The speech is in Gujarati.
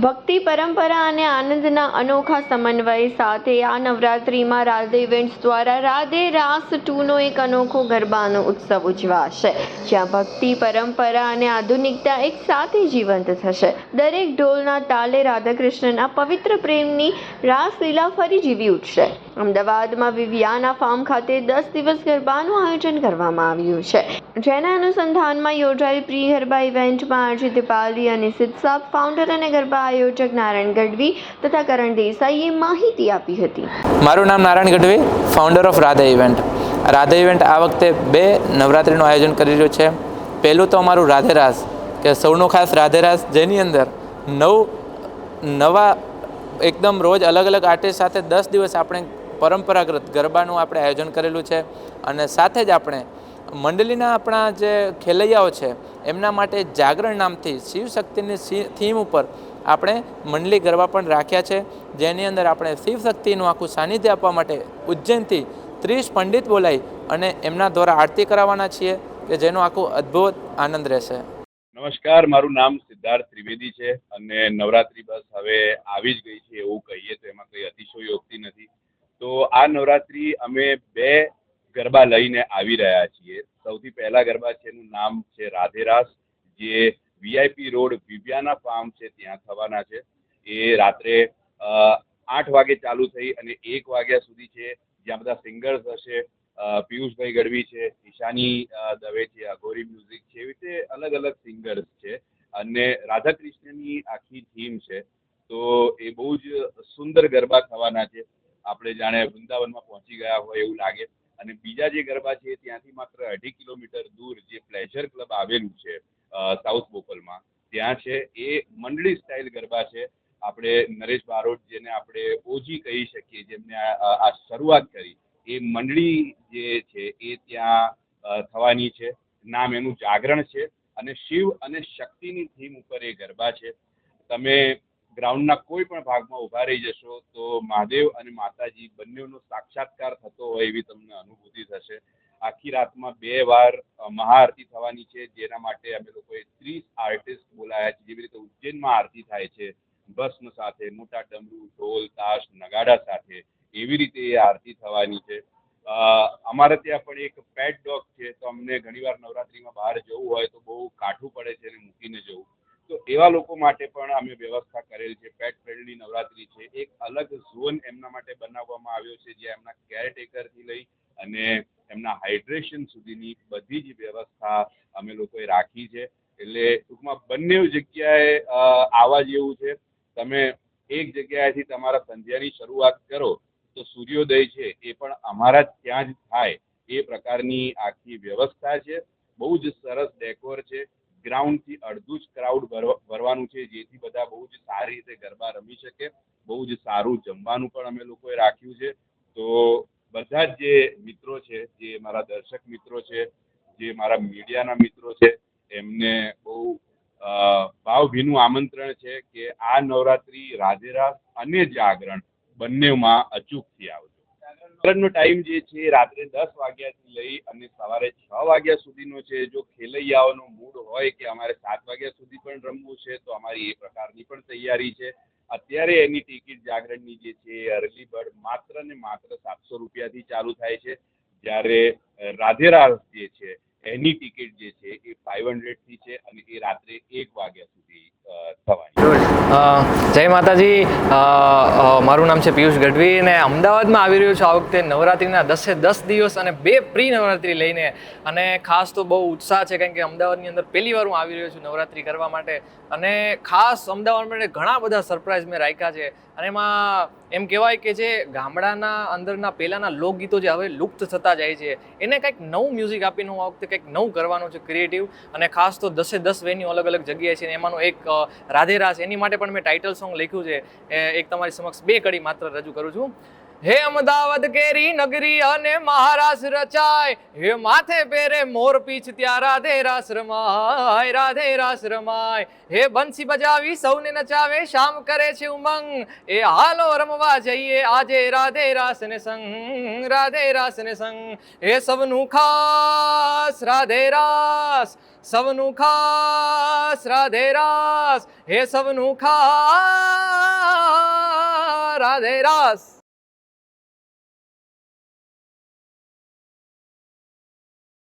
ભક્તિ, પરંપરા અને આનંદના અનોખા સમન્વય સાથે આ નવરાત્રિમાં રાધે ઇવેન્ટ્સ દ્વારા રાધે રાસ ટુનો એક અનોખો ગરબાનો ઉત્સવ ઉજવાશે. જ્યાં ભક્તિ, પરંપરા અને આધુનિકતા એક સાથે જીવંત થશે. દરેક ઢોલના તાલે રાધાકૃષ્ણના પવિત્ર પ્રેમની રાસલીલા ફરી જીવી ઉઠશે. અમદાવાદમાં વિવિયાના ફાર્મ ખાતે દસ દિવસ ગરબાનું આયોજન કરવામાં આવ્યું છે. જેના અનુસંધાનમાં યોજાયેલ પ્રી ગરબા ઇવેન્ટમાં આરજી દીપાલી અને સિદ્ધ ફાઉન્ડર અને ગરબા આયોજક નારાયણ ગઢવી તથા કરણ દેસાઈએ માહિતી આપી હતી. મારું નામ Narayan Gadhvi founder of Radha event Radha event આ વખતે બે નવરાત્રિનું આયોજન કરી રહ્યું છે. પહેલું તો અમારું રાધેરાસ કે સૌનું ખાસ રાધેરાસ જેની અંદર નવ, નવા, એકદમ રોજ અલગ અલગ આર્ટિસ્ટ સાથે દસ દિવસ આપણે પરંપરાગત ગરબાનું આપણે આયોજન કરેલું છે અને સાથે જ આપણે મંડળીના આપણા જે ખેલૈયાઓ છે, એમના માટે જાગરણ નામથી શિવ શક્તિની થીમ ઉપર આપણે મંડળી ગરબા પણ રાખ્યા છે, જેની અંદર આપણે શિવ શક્તિનું આખું સાનિધ્ય આપવા માટે ઉજ્જૈનથી ત્રીસ પંડિત બોલાવી અને એમના દ્વારા આરતી કરાવવાના છીએ કે જેનો આખો અદ્ભુત આનંદ રહેશે. નમસ્કાર, મારું નામ સિદ્ધાર્થ ત્રિવેદી છે અને નવરાત્રી બસ હવે આવી જ ગઈ છે એવું કહીએ તો એમાં કંઈ અતિશયોક્તિ નથી. તો આ નવરાત્રી અમે બે ગરબા લઈને આવી રહ્યા છીએ. સૌથી પહેલા ગરબા છે એનું નામ છે રાધેરાસ જે વીઆઈપી રોડ વિવ્યાના ફાર્મ છે ત્યાં થવાના છે. એ રાત્રે આઠ વાગે ચાલુ થઈ અને એક વાગ્યા સુધી છે. જ્યાં બધા સિંગર્સ હશે પિયુષભાઈ ગઢવી છે, ઈશાની દવે છે, અઘોરી મ્યુઝિક છે, એવી રીતે અલગ અલગ સિંગર્સ છે. અને રાધા કૃષ્ણની આખી થીમ છે. તો એ બહુ જ સુંદર ગરબા થવાના છે. આપણે જાણે વૃંદાવનમાં પહોંચી ગયા હોય એવું લાગે. અને બીજા જે ગરબા છે ત્યાંથી માત્ર અઢી કિલોમીટર દૂર જે પ્લેઝર ક્લબ આવેલું છે સાઉથ બોપલમાં, ત્યાં છે. એ મંડળી સ્ટાઇલ ગરબા છે. આપણે નરેશ બારોટ જેને આપણે ઓજી કહી શકીએ, જેમને આ શરૂઆત કરી, એ મંડળી જે છે એ ત્યાં થવાની છે. નામ એનું જાગરણ છે. અને શિવ અને શક્તિની થીમ ઉપર એ ગરબા છે. તમે ગ્રાઉન્ડના કોઈ પણ ભાગમાં ઊભા રહી જશો, તો મહાદેવ અને માતાજી બંનેનો સાક્ષાત્કાર થતો હોય એવી તમને અનુભૂતિ થશે. આખી રાતમાં બે વાર મહાઆરતી થવાની છે, જેના માટે અમે લોકોએ ત્રીસ આર્ટિસ્ટ બોલાયા છે. જેવી રીતે ઉજ્જૈનમાં આરતી થાય છે, ભસ્મ સાથે, મોટા ડમરુ, ઢોલ, તાશ, નગાડા સાથે એવી રીતે એ આરતી થવાની છે. અમારે ત્યાં પણ એક પેટ ડોગ છે, તો અમને ઘણીવાર નવરાત્રીમાં બહાર જવું હોય તો બહુ કાઠું પડે છે એને મૂકીને જવું. એવા લોકો માટે પણ અમે વ્યવસ્થા કરેલ છે. પેટ ફ્રેન્ડલી નવરાત્રી છે. એક અલગ ઝોન એમના માટે બનાવવામાં આવ્યો છે, જ્યાં એમના કેરટેકરથી લઈ અને એમના હાઇડ્રેશન સુધીની બધી જ વ્યવસ્થા અમે લોકોએ રાખી છે. એટલે ટૂંકમાં બંને જગ્યાએ આવા જેવું છે. તમે એક જગ્યાએથી તમારા સંધ્યાની શરૂઆત કરો, તો સૂર્યોદય છે, એ પણ અમારા ત્યાં જ થાય. એ પ્રકારની આખી વ્યવસ્થા છે. બહુ જ સરસ ડેકોર છે. ગ્રાઉન્ડથી અડધું જ ક્રાઉડ ભરવાનું છે, જેથી બધા બહુ જ સારી રીતે ગરબા રમી શકે, બહુ જ સારું જમવાનું પણ અમે લોકોએ રાખ્યું છે. તો બધા જ જે મિત્રો છે, જે મારા દર્શક મિત્રો છે, જે મારા મીડિયાના મિત્રો છે, એમને બહુ ભાવભીનું આમંત્રણ છે કે આ નવરાત્રી રાધેરાસ અને જાગરણ બંનેમાં અચૂકથી આવજો. જાગરણનો ટાઈમ જે છે, રાત્રે દસ વાગ્યાથી લઈ અને સવારે છ વાગ્યા સુધીનો છે, જો ખેલૈયાઓનો હોય કે અમારે સાત વાગ્યા સુધી પણ રમવું છે, તો અમારી એ પ્રકારની પણ તૈયારી છે. અત્યારે એની ટિકિટ જાગરણની જે છે અર્લી બર્ડ માત્ર ને માત્ર સાતસો રૂપિયાથી ચાલુ થાય છે. જ્યારે રાધેરાસ જે છે, એની ટિકિટ જે છે, એ ફાઇવ હંડ્રેડથી છે અને એ રાત્રે એક વાગ્યા સુધી થવાની જય માતાજી. મારું નામ છે પિયુષ ગઢવી અને અમદાવાદમાં આવી રહ્યું છે આ વખતે નવરાત્રિના દસે દસ દિવસ અને બે પ્રી નવરાત્રિ લઈને. અને ખાસ તો બહુ ઉત્સાહ છે કારણ કે અમદાવાદની અંદર પહેલી વાર હું આવી રહ્યો છું નવરાત્રિ કરવા માટે. અને ખાસ અમદાવાદ માટે ઘણા બધા સરપ્રાઈઝ મેં રાખ્યા છે. અને એમાં એમ કહેવાય કે જે ગામડાના અંદરના પહેલાંના લોકગીતો જે હવે લુપ્ત થતા જાય છે, એને કંઈક નવું મ્યુઝિક આપીને હું આ વખતે કંઈક નવું કરવાનું છે ક્રિએટિવ અને ખાસ તો દસે દસ વેન્યુ અલગ અલગ જગ્યાએ છે એમાંનું એક રાધે રાસ, એની માટે પણ મેં ટાઇટલ સોંગ લખ્યું છે. એક તમારી સમક્ષ બે કડી માત્ર રજૂ કરું છું. હે અમદાવાદ કેરી નગરી અને મહારાસ રચાય. હે માથે પેરે મોર પીછ ત્યાં રાધે રાસ રમાય રાધે રાસ રમાય હે બંસી બજાવી સૌને નચાવે, શામ કરે છે ઉમંગ. એ હાલો રમવા જઈએ આજે રાધે રાસ ને સંગ, રાધે રાસ ને સંગ. હે સૌનું ખાસ, રાધે રાસ સૌનું ખાસ, રાધે રાસ. હે સૌનું ખાસ, રાધે રાસ.